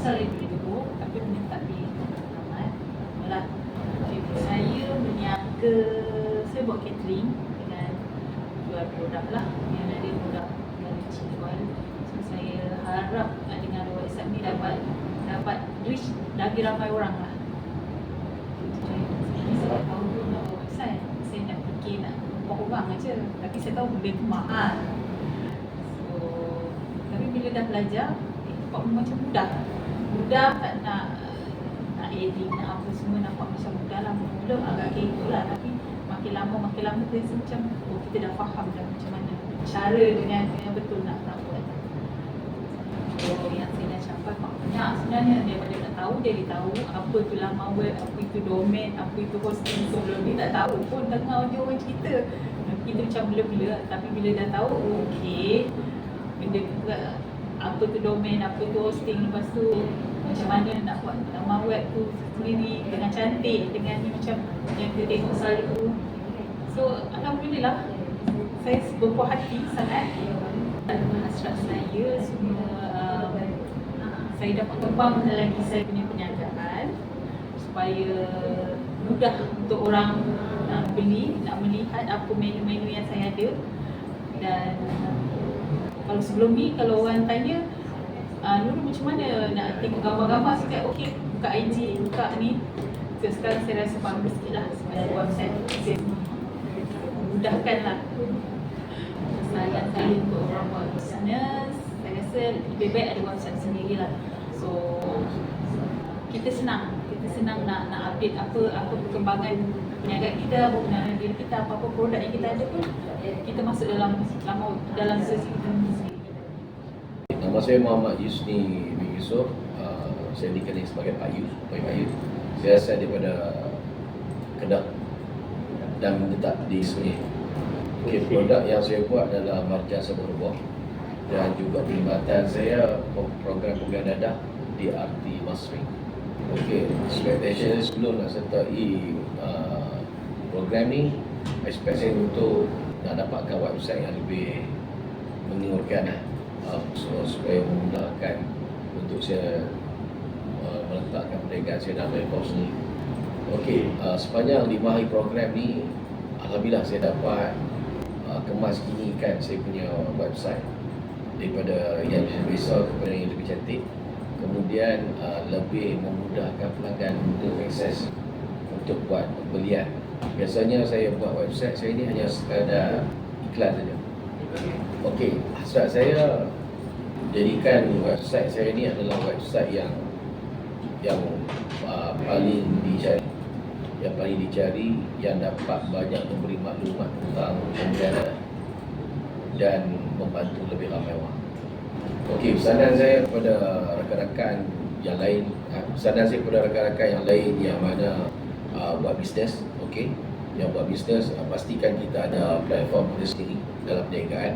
asal dari dulu tapi menetap di Taman Malah saya berniaga Saya buat catering Dengan jual produk lah. Yang ada produk yang jual. So saya harap dengan website ni dapat Dapat reach lagi ramai orang lah. Jadi saya tahu tu nak buat website. Saya nak fikir nak buat orang aja. Tapi saya tahu benda tu mahal So Tapi bila dah belajar Eh tempat macam mudah Mudah tak nak nak edit, nak apa semua nampak macam mudah lah Mula-mula agak kekok lah. Tapi makin lama makin lama rasa macam Oh kita dah faham dah macam mana Cara dengan yang betul nak nak buat. So yang saya nak capai banyak. Sebenarnya Daripada nak tahu jadi tahu Apa tu laman web, apa itu domain, apa itu hosting. Sebelum ni tak tahu pun dengar dia orang cerita Kita macam blur-blur. Tapi bila dah tahu, oh, okay Benda apa tu domain, apa tu hosting Lepas tu macam mana nak buat. Laman web tu sendiri dengan cantik dengan ni macam yang kita tengok selalu so Alhamdulillah saya berpuas hati sangat. Hasrat saya semua uh, saya dapat kembang lagi saya punya perniagaan supaya mudah untuk orang nak beli, nak melihat apa menu-menu yang saya ada. Dan kalau sebelum ni kalau orang tanya uh, Nurul macam mana nak tengok gambar-gambar sikit okey buka IG buka ni. So, sekarang saya rasa faham sikit lah sebenarnya website. Okay. mudahkan lah saya saya untuk orang buat business. Saya rasa lebih baik ada website sendiri lah so kita senang. Kita senang nak nak update apa apa perkembangan perniagaan kita perniagaan diri kita apa-apa produk yang kita ada pun kita masuk dalam dalam dalam search kita Nama saya Muhammad Yusni bin Yusof. Uh, saya dikenali sebagai Pak Yus, Pak Yus. Saya asal daripada Kedah dan menetap di Sungai. Okay, produk yang saya buat adalah marjan sabun rubuh dan juga perkhidmatan saya program-program dadah di RT Masri. Okey, expectation saya sebelum nak sertai uh, program ni, expect saya untuk nak dapatkan website yang lebih mengiurkan lah uh, so, supaya memudahkan untuk saya uh, meletakkan perniagaan saya dalam rekod sendiri. Okey, uh, sepanjang lima hari program ni, Alhamdulillah saya dapat uh, kemas kinikan saya punya website daripada yang lebih besar kepada yang lebih cantik. Kemudian uh, lebih memudahkan pelanggan untuk akses untuk buat pembelian. Biasanya saya buat website saya ni hanya sekadar iklan saja. Okey, hasrat saya jadikan website saya ni adalah website yang yang uh, paling dicari yang paling dicari yang dapat banyak memberi maklumat tentang pembelian dan membantu lebih ramai orang. Okey, pesanan saya kepada rakan-rakan yang lain, uh, pesanan saya kepada rakan-rakan yang lain yang mana uh, buat bisnes, okey, yang buat bisnes uh, pastikan kita ada platform kita sendiri dalam perniagaan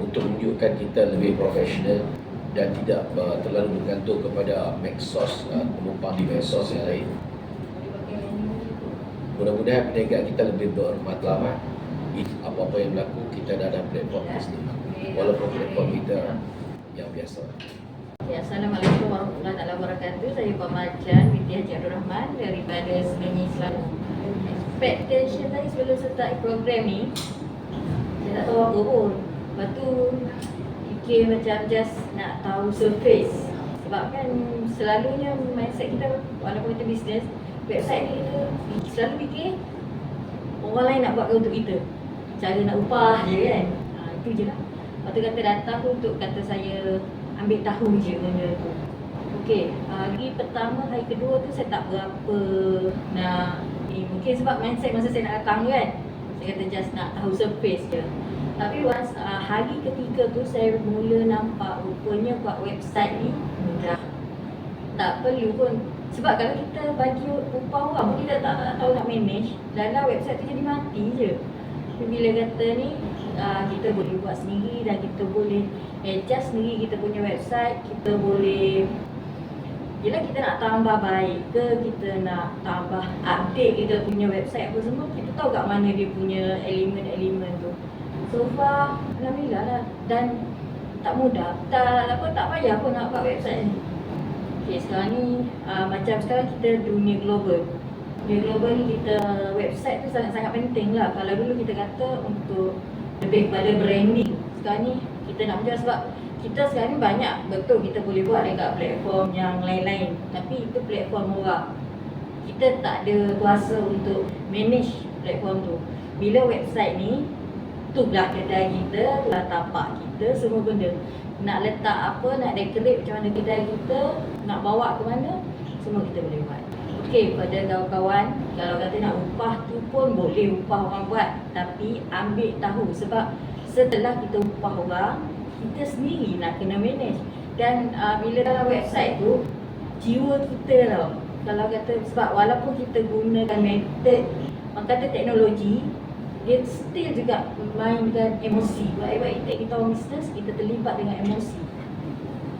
untuk menunjukkan kita lebih profesional dan tidak uh, terlalu bergantung kepada Maxos uh, penumpang di Maxos yang lain. Mudah-mudahan perniagaan kita lebih bermatlamat. Apa-apa yang berlaku kita dah ada platform kita sendiri. Walaupun platform kita yang biasa. Ya, Assalamualaikum warahmatullahi wabarakatuh. Saya Pak Marjan binti Haji Abdul Rahman daripada Semenyi Islam. Expectation saya sebelum start program ni saya tak tahu apa pun. Lepas tu fikir macam just nak tahu surface. Sebab kan selalunya mindset kita walaupun kita bisnes, website ni kita selalu fikir orang lain nak buat ke untuk kita. Cara nak upah je kan. Ha, itu je lah. Lepas tu kata datang tu untuk kata saya ambil tahu je benda tu. Okey, hari pertama, hari kedua tu saya tak berapa nak ni. Mungkin sebab mindset masa saya nak datang kan. Saya kata just nak tahu surface je. Tapi once uh, hari ketiga tu saya mula nampak rupanya buat website ni mudah. Tak perlu pun sebab kalau kita bagi upah orang pun kita tak, tak tahu nak manage dalam website tu jadi mati je. Bila kata ni uh, kita boleh buat sendiri dan kita boleh adjust sendiri kita punya website, kita boleh Yelah kita nak tambah baik ke, kita nak tambah update kita punya website apa semua, kita tahu kat mana dia punya elemen-elemen tu. So far, Alhamdulillah lah. Dan tak mudah. Tak apa tak payah pun nak buat website ni. Okay, sekarang ni uh, macam sekarang kita dunia global. Dunia global ni kita website tu sangat-sangat penting lah. Kalau dulu kita kata untuk lebih kepada branding. Sekarang ni kita nak menjual sebab kita sekarang ni banyak betul kita boleh buat dekat platform yang lain-lain. Tapi itu platform murah. Kita tak ada kuasa untuk manage platform tu. Bila website ni tu belah kedai kita, tu lah tapak kita, semua benda. Nak letak apa, nak decorate macam mana kedai kita, nak bawa ke mana, semua kita boleh buat. Okey, pada kawan-kawan, kalau kata nak upah tu pun boleh upah orang buat. Tapi ambil tahu sebab setelah kita upah orang, kita sendiri nak kena manage. Dan uh, bila dalam website tu, jiwa kita tau. Kalau kata, sebab walaupun kita gunakan method, orang kata teknologi, dia still juga mainkan emosi. Baik-baik kita kita orang business, kita terlibat dengan emosi.